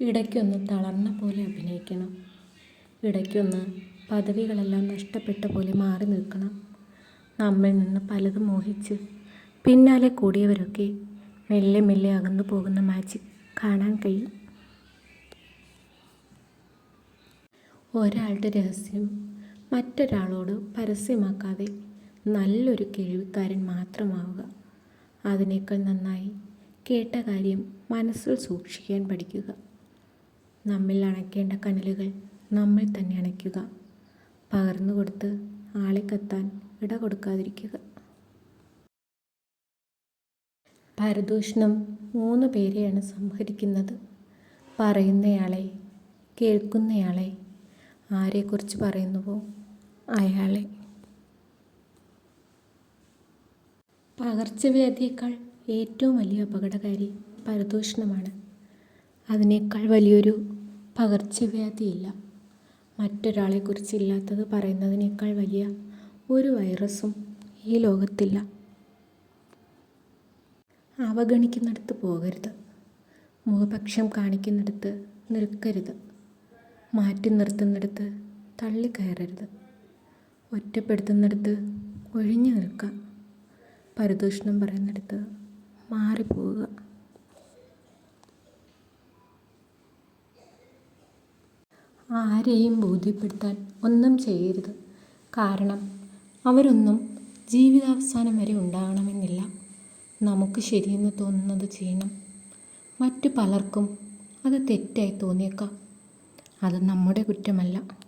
ഇടയ്ക്കൊന്ന് തളർന്ന പോലെ അഭിനയിക്കണം. ഇടയ്ക്കൊന്ന് പദവികളെല്ലാം നഷ്ടപ്പെട്ട പോലെ മാറി നിൽക്കണം. നമ്മിൽ നിന്ന് പലതും മോഹിച്ച് പിന്നാലെ കൂടിയവരൊക്കെ മെല്ലെ മെല്ലെ അകന്നു പോകുന്ന മാജിക് കാണാൻ കഴിയും. ഒരാളുടെ രഹസ്യം മറ്റൊരാളോട് പരസ്യമാക്കാതെ നല്ലൊരു കേൾവിക്കാരൻ മാത്രമാവുക. അതിനേക്കാൾ നന്നായി കേട്ട കാര്യം മനസ്സിൽ സൂക്ഷിക്കാൻ പഠിക്കുക. നമ്മിൽ അണയ്ക്കേണ്ട കനലുകൾ നമ്മൾ തന്നെ അണയ്ക്കുക. പകർന്നു കൊടുത്ത് ആളെ കത്താൻ ഇട കൊടുക്കാതിരിക്കുക. പരദൂഷണം മൂന്ന് പേരെയാണ് സംഹരിക്കുന്നത്. പറയുന്നയാളെ കേൾക്കുന്നയാളെ ആരെക്കുറിച്ച് പറയുന്നുവോ? അയാളെ. പകർച്ചവ്യാധിയേക്കാൾ ഏറ്റവും വലിയ അപകടകാരി പരദൂഷണമാണ്. അതിനേക്കാൾ വലിയൊരു പകർച്ചവ്യാധിയില്ല. മറ്റൊരാളെക്കുറിച്ച് ഇല്ലാത്തത് പറയുന്നതിനേക്കാൾ വലിയ ഒരു വൈറസും ഈ ലോകത്തില്ല. അവഗണിക്കുന്നിടത്ത് പോകരുത്. മുഖപക്ഷം കാണിക്കുന്നിടത്ത് നിൽക്കരുത്. മാറ്റി നിർത്തുന്നിടത്ത് തള്ളിക്കയറരുത്. ഒറ്റപ്പെടുത്തുന്നിടത്ത് ഒഴിഞ്ഞു നിൽക്കുക. പരദൂഷണം പറയുന്നിടത്ത് മാറിപ്പോവുക. ആരെയും ബോധ്യപ്പെടുത്താൻ ഒന്നും ചെയ്യരുത്. കാരണം അവരൊന്നും ജീവിതാവസാനം വരെ ഉണ്ടാകണമെന്നില്ല. നമുക്ക് ശരിയെന്ന് തോന്നുന്നത് ചെയ്യണം മറ്റു പലർക്കും അത് തെറ്റായി തോന്നിയേക്കാം. അത് നമ്മുടെ കുറ്റമല്ല.